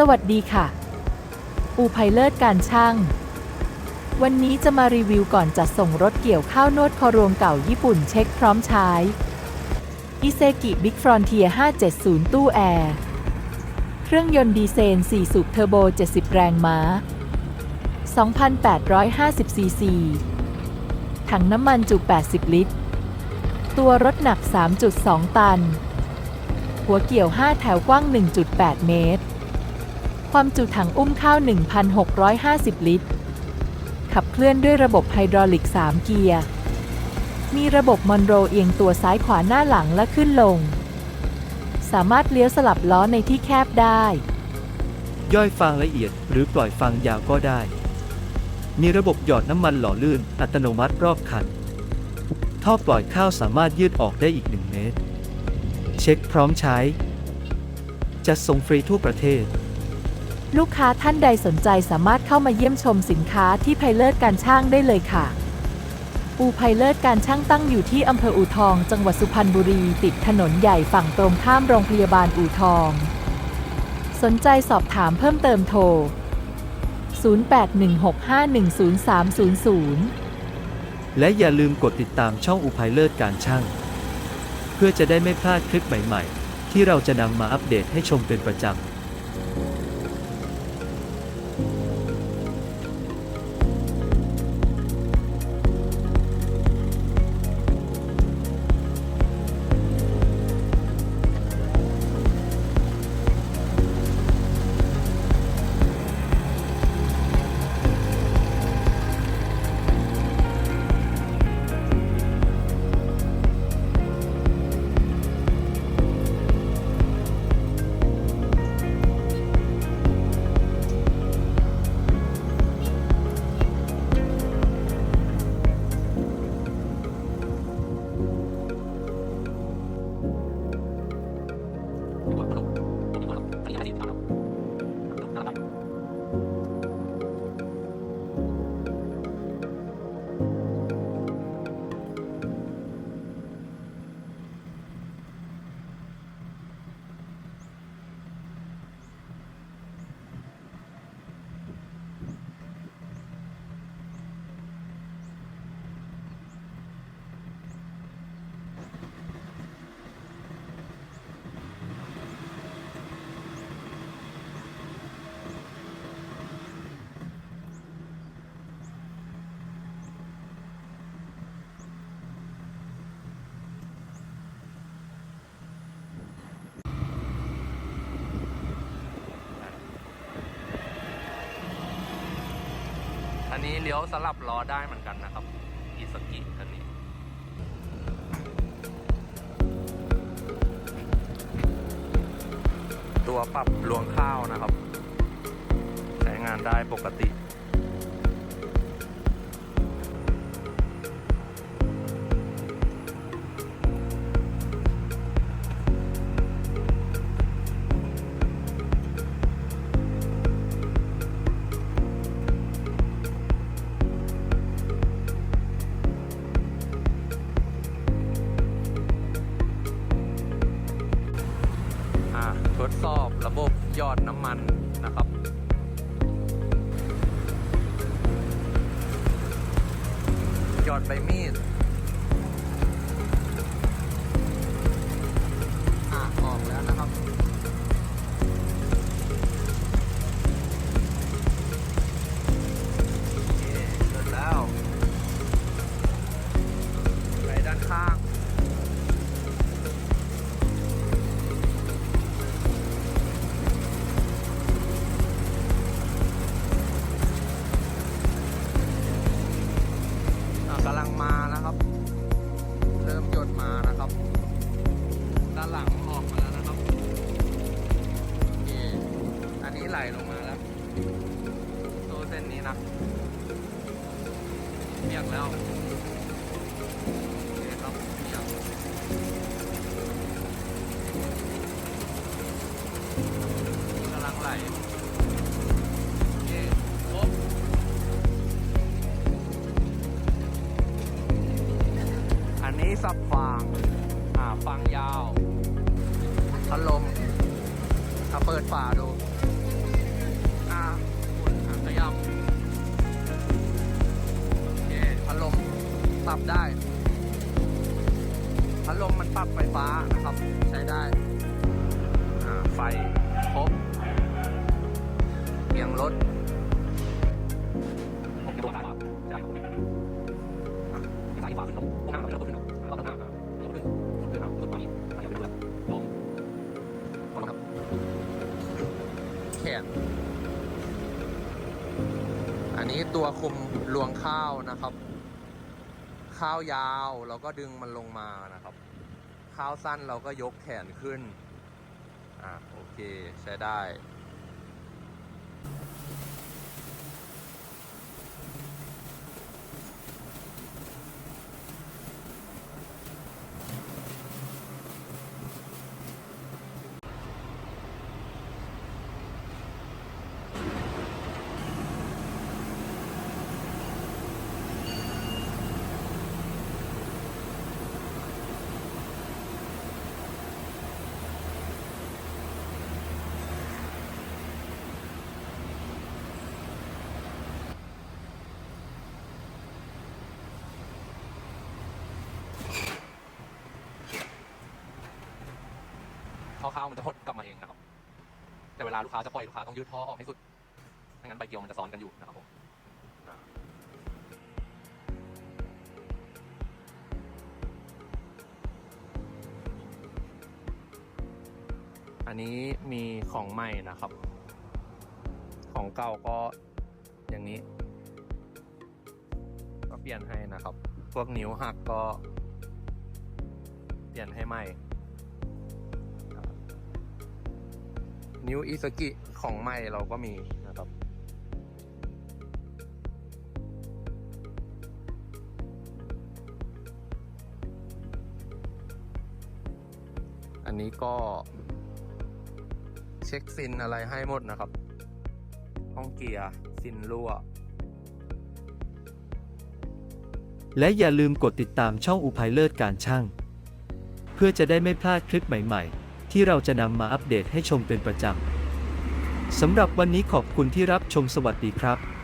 สวัสดีค่ะ อูไพเลิศการช่าง วันนี้จะมารีวิวก่อนจัดส่งรถเกี่ยวข้าวนวดคอรวมเก่าญี่ปุ่นเช็คพร้อมใช้อิเซกิบิ๊กฟรอนเทีย570 ตู้แอร์ เครื่องยนต์ดีเซล4สูบเทอร์โบ 70 แรงม้า 2,850 ซีซี ถังน้ำมันจุ 80 ลิตร ตัวรถหนัก 3.2 ตัน หัวเกี่ยว 5 แถวกว้าง 1.8 เมตร ความจุถังอุ้มข้าว 1,650 ลิตร ขับเคลื่อนด้วยระบบไฮดรอลิก 3 เกียร์ มีระบบมอนโรเอียงตัวซ้ายขวาหน้าหลังและขึ้นลง สามารถเลี้ยวสลับล้อในที่แคบได้ ย่อยฟางละเอียดหรือปล่อยฟางยาวก็ได้ มีระบบหยอดน้ำมันหล่อลื่น อัตโนมัติรอบคัน ท่อปล่อยข้าวสามารถยืดออกได้อีก 1 เมตร เช็คพร้อมใช้ จัดส่งฟรีทั่วประเทศ ลูกค้าท่านใดสนใจสามารถเข้ามาเยี่ยมชมสินค้าที่ไพเลิศการช่างได้เลยค่ะ อูไพเลิศการช่างตั้งอยู่ที่อำเภออู่ทอง จังหวัดสุพรรณบุรี ติดถนนใหญ่ฝั่งตรงข้ามโรงพยาบาลอู่ทอง สนใจสอบถามเพิ่มเติมโทร 0816510300 และอย่าลืมกดติดตามช่องอุภัยเลิศการช่าง เพื่อจะได้ไม่พลาดคลิปใหม่ ๆ ที่เราจะนำมาอัปเดตให้ชมเป็นประจำ นี้เลี้ยวสลับล้อได้เหมือนกันนะครับอีสกิคันนี้ตัวปรับรวงข้าวนะครับ ใช้งานได้ปกติ ครับหยอดใบมีด ไหลลงมาแล้วโซ่เส้นนี้นะเปียกแล้วโอเคครับเปียกกำลังไหลโอเคครบอันนี้สับฟางอ่าฟางยาวพัดลมถ้าเปิดฝาดู ปรับได้พัดลมมันปรับไฟฟ้านะครับ ใช้ได้ไฟครบเกียงรถผมจะโดนสายขวาใช่ครับสายขวาขึ้นลงตรงหน้าเราขึ้นลงเราตรงหน้าเราขึ้นขึ้นครับขึ้นตรงนี้ถ้าอยากไปดูแบบลงลงครับแขนอันนี้ตัวคุมรวงข้าวนะครับ ข้าวยาวเราก็ดึงมันลงมานะครับ ข้าวสั้นเราก็ยกแขนขึ้น อ่าโอเคใช้ได้ ข้าวมันจะหดกลับมาเองนะครับ แต่เวลาลูกค้าจะปล่อยลูกค้าต้องยืดท่อออกให้สุดไม่งั้นใบเกียวมันจะซ้อนกันอยู่นะครับผมอันนี้มีของใหม่นะครับ ของเก่าก็อย่างนี้ ก็เปลี่ยนให้นะครับ พวกนิ้วหักก็ เปลี่ยนให้ใหม่ นิ้วอิสกิของใหม่เราก็มีนะครับอันนี้ก็ เช็คซินอะไรให้หมดนะครับ ห้องเกียร์ซินรั่ว และอย่าลืมกดติดตามช่องอุภัยเลิศการช่าง เพื่อจะได้ไม่พลาดคลิปใหม่ ๆ ที่เราจะนำมาอัปเดตให้ชมเป็นประจำสำหรับวันนี้ขอบคุณที่รับชมสวัสดีครับ